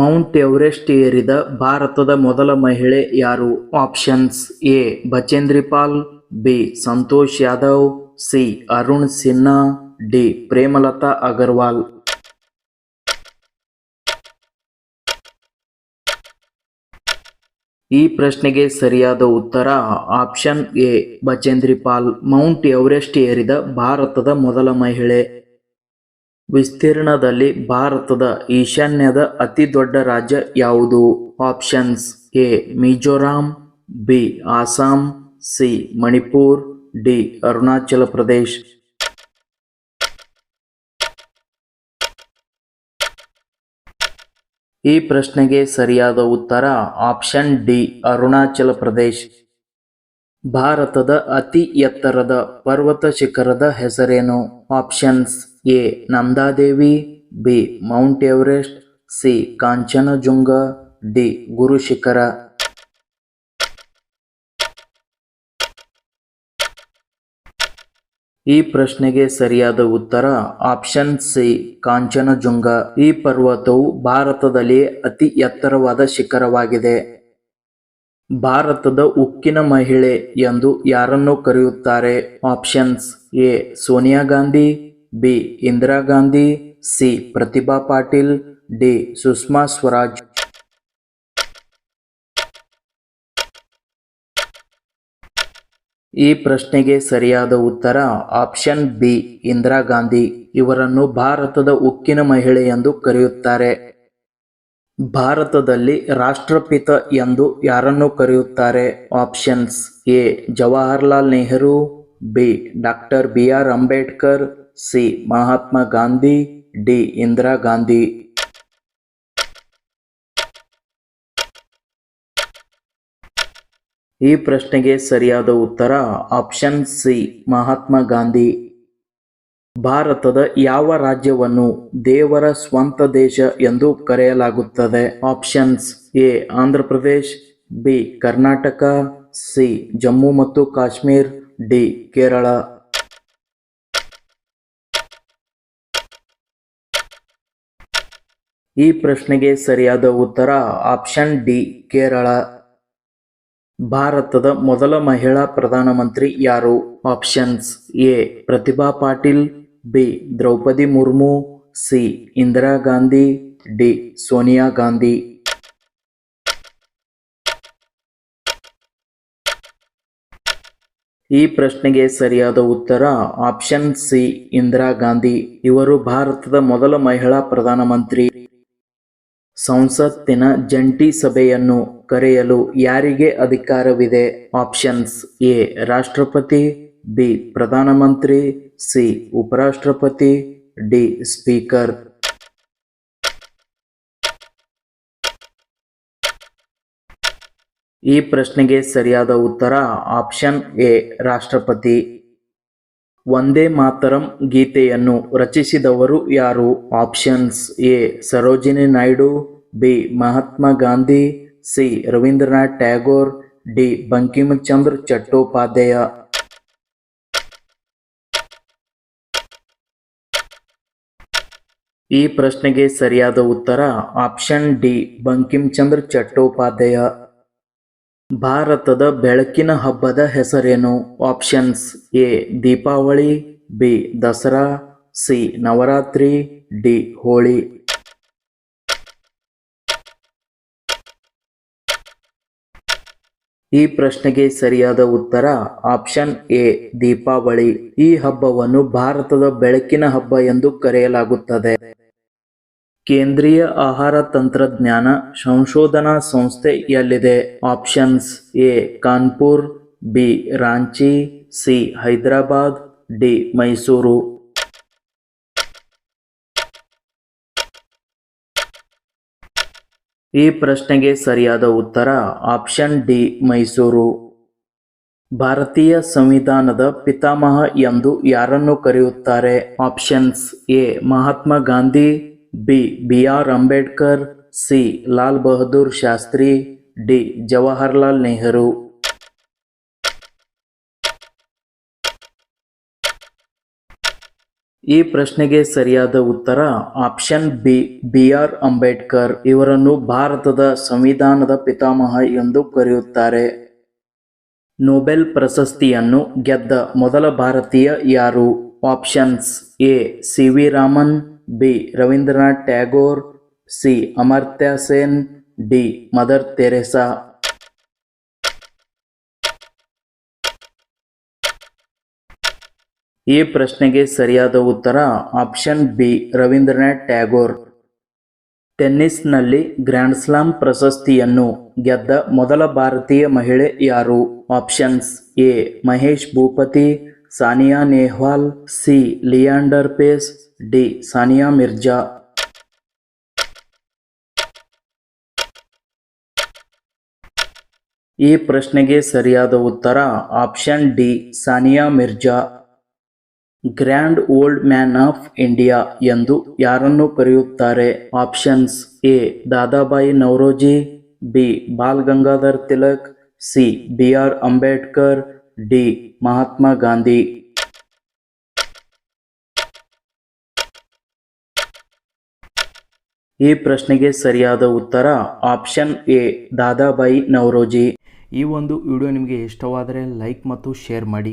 Mount Everest ಏರಿದ ಭಾರತದ ಮೊದಲ ಮಹಿಳೆ ಯಾರು? Options A Bachendri Pal B, Santosh Yadav, C, Arun Sinha, D, Premalatha Agarwal. ಈ ಪ್ರಶ್ನೆಗೆ ಸರಿಯಾದ ಉತ್ತರ option A Bachendri Pal Mount Everest ಏರಿದ ಭಾರತದ ಮೊದಲ ಮಹಿಳೆ ವಿಸ್ತೀರ್ಣದಲ್ಲಿ ಭಾರತದ ಈಶಾನ್ಯದ ಅತಿ ದೊಡ್ಡ ರಾಜ್ಯ ಯಾವುದು? Options A, Mizoram, B Assam C, Manipur, D, Arunachal Pradesh. ಈ ಪ್ರಶ್ನೆಗೆ ಸರಿಯಾದ ಉತ್ತರ ಆಪ್ಷನ್ ಡಿ, ಅರುಣಾಚಲ ಪ್ರದೇಶ್. ಭಾರತದ ಅತಿ ಎತ್ತರದ ಪರ್ವತ ಶಿಖರದ ಹೆಸರೇನು? Options A Nanda Devi, B Mount Everest, C Kanchenjunga, D Guru Shikhar ಈ ಪ್ರಶ್ನೆಗೆ ಸರಿಯಾದ ಉತ್ತರ ಆಪ್ಷನ್ ಸಿ ಕಾಂಚನಜುಂಗ. ಈ ಪರ್ವತವು ಭಾರತದಲ್ಲಿ ಅತಿ ಎತ್ತರವಾದ ಶಿಖರವಾಗಿದೆ. ಭಾರತದ ಉಕ್ಕಿನ ಮಹಿಳೆ ಎಂದು ಯಾರನ್ನು ಕರೆಯುತ್ತಾರೆ? Options A Sonia Gandhi B. Indira Gandhi, C. Pratibha Patil, D. Sushma Swaraj. ಈ ಪ್ರಶ್ನೆಗೆ ಸರಿಯಾದ ಉತ್ತರ ಆಪ್ಷನ್ ಬಿ. ಇಂದಿರಾ ಗಾಂಧಿ. ಇವರನ್ನು ಭಾರತದ ಉಕ್ಕಿನ ಮಹಿಳೆ ಎಂದು ಕರೆಯುತ್ತಾರೆ. ಭಾರತದಲ್ಲಿ ರಾಷ್ಟ್ರಪಿತ ಎಂದು ಯಾರನ್ನು ಕರೆಯುತ್ತಾರೆ? Options A. Jawaharlal Nehru, B. Doctor B. R. Ambedkar C. Mahatma Gandhi, D. Indira Gandhi. ಈ ಪ್ರಶ್ನೆಗೆ ಸರಿಯಾದ ಉತ್ತರ ಆಪ್ಷನ್ ಸಿ. ಮಹಾತ್ಮ ಗಾಂಧಿ. ಭಾರತದ ಯಾವ ರಾಜ್ಯವನ್ನು ದೇವರ ಸ್ವಂತ ದೇಶ ಎಂದು ಕರೆಯಲಾಗುತ್ತದೆ? Options A. Andhra Pradesh, B. Karnataka, C. Jammu ಮತ್ತು ಕಾಶ್ಮೀರ್, ಡಿ. ಕೇರಳ. ಈ ಪ್ರಶ್ನೆಗೆ ಸರಿಯಾದ ಉತ್ತರ ಆಪ್ಷನ್ ಡಿ, ಕೇರಳ. ಭಾರತದ ಮೊದಲ ಮಹಿಳಾ ಪ್ರಧಾನಮಂತ್ರಿ ಯಾರು? Options A, Pratibha Patil. B, Draupadi Murmu. C, Indira Gandhi. D, Sonia Gandhi. ಈ ಪ್ರಶ್ನೆಗೆ ಸರಿಯಾದ ಉತ್ತರ ಆಪ್ಷನ್ ಸಿ, ಇಂದಿರಾ ಗಾಂಧಿ. ಇವರು ಭಾರತದ ಮೊದಲ ಮಹಿಳಾ ಪ್ರಧಾನಮಂತ್ರಿ. ಸಂಸತ್ತಿನ ಜಂಟಿ ಸಭೆಯನ್ನು ಕರೆಯಲು ಯಾರಿಗೆ ಅಧಿಕಾರವಿದೆ? ಆಪ್ಷನ್ಸ್ ಎ, ರಾಷ್ಟ್ರಪತಿ, ಬಿ, ಪ್ರಧಾನಮಂತ್ರಿ, ಸಿ, ಉಪರಾಷ್ಟ್ರಪತಿ, ಡಿ, ಸ್ಪೀಕರ್. ಈ ಪ್ರಶ್ನೆಗೆ ಸರಿಯಾದ ಉತ್ತರ ಆಪ್ಷನ್ ಎ, ರಾಷ್ಟ್ರಪತಿ. ಒಂದೇ ಮಾತರಂ ಗೀತೆಯನ್ನು ರಚಿಸಿದವರು ಯಾರು? Options A, Sarojini Naidu B. Mahatma Gandhi, C. Rabindranath Tagore, D. Bankimchandra Chattopadhyay. ಈ ಪ್ರಶ್ನೆಗೆ ಸರಿಯಾದ ಉತ್ತರ ಆಪ್ಷನ್ ಡಿ. ಬಂಕಿಮಚಂದ್ರ ಚಟ್ಟೋಪಾಧ್ಯಾಯ. ಭಾರತದ ಬೆಳಕಿನ ಹಬ್ಬದ ಹೆಸರೇನು? Options A. Deepavali, B. Dasara, C. Navratri, D. Holi. ಈ ಪ್ರಶ್ನೆಗೆ ಸರಿಯಾದ ಉತ್ತರ ಆಪ್ಷನ್ ಎ, ದೀಪಾವಳಿ. ಈ ಹಬ್ಬವನ್ನು ಭಾರತದ ಬೆಳಕಿನ ಹಬ್ಬ ಎಂದು ಕರೆಯಲಾಗುತ್ತದೆ. ಕೇಂದ್ರೀಯ ಆಹಾರ ತಂತ್ರಜ್ಞಾನ ಸಂಶೋಧನಾ ಸಂಸ್ಥೆ ಎಲ್ಲಿದೆ? Options A, Kanpur, B, Ranchi, C, Hyderabad, D, Mysuru. ಈ ಪ್ರಶ್ನೆಗೆ ಸರಿಯಾದ ಉತ್ತರ ಆಪ್ಷನ್ ಡಿ, ಮೈಸೂರು. ಭಾರತೀಯ ಸಂವಿಧಾನದ ಪಿತಾಮಹ ಎಂದು ಯಾರನ್ನು ಕರೆಯುತ್ತಾರೆ? Options A, Mahatma Gandhi, B B R Ambedkar, C, Lal Bahadur Shastri, D, Jawaharlal Nehru. ಈ ಪ್ರಶ್ನೆಗೆ ಸರಿಯಾದ ಉತ್ತರ option B B R Ambedkar ಇವರನ್ನು ಭಾರತದ ಸಂವಿಧಾನದ ಪಿತಾಮಹ ಎಂದು ಕರೆಯುತ್ತಾರೆ. ನೊಬೆಲ್ ಪ್ರಶಸ್ತಿಯನ್ನು ಗೆದ್ದ ಮೊದಲ ಭಾರತೀಯ ಯಾರು? Options A, C V Raman, B Rabindranath Tagore, C Amartya Sen, D mother Teresa. ಈ ಪ್ರಶ್ನೆಗೆ ಸರಿಯಾದ ಉತ್ತರ ಆಪ್ಷನ್ ಬಿ, ರವೀಂದ್ರನಾಥ್ ಟ್ಯಾಗೋರ್. ಟೆನ್ನಿಸ್ನಲ್ಲಿ ಗ್ರ್ಯಾಂಡ್ ಸ್ಲಾಮ್ ಪ್ರಶಸ್ತಿಯನ್ನು ಗೆದ್ದ ಮೊದಲ ಭಾರತೀಯ ಮಹಿಳೆ ಯಾರು? Options A, Mahesh Bhupathi, Sania Nehwal, C, Leander Paes, D, Sania Mirza. ಈ ಪ್ರಶ್ನೆಗೆ ಸರಿಯಾದ ಉತ್ತರ option D, Sania Mirza. Grand old man of India ಎಂದು ಯಾರನ್ನು ಕರೆಯುತ್ತಾರೆ? Options A, Dadabhai Naoroji, B, Bal Gangadhar Tilak, C, B R Ambedkar, D, Mahatma Gandhi. ಈ ಪ್ರಶ್ನೆಗೆ ಸರಿಯಾದ ಉತ್ತರ ಆಪ್ಷನ್ ಎ, ದಾದಾಬಾಯಿ ನವರೋಜಿ. ಈ ಒಂದು ವಿಡಿಯೋ ನಿಮಗೆ ಇಷ್ಟವಾದರೆ ಲೈಕ್ ಮತ್ತು ಶೇರ್ ಮಾಡಿ.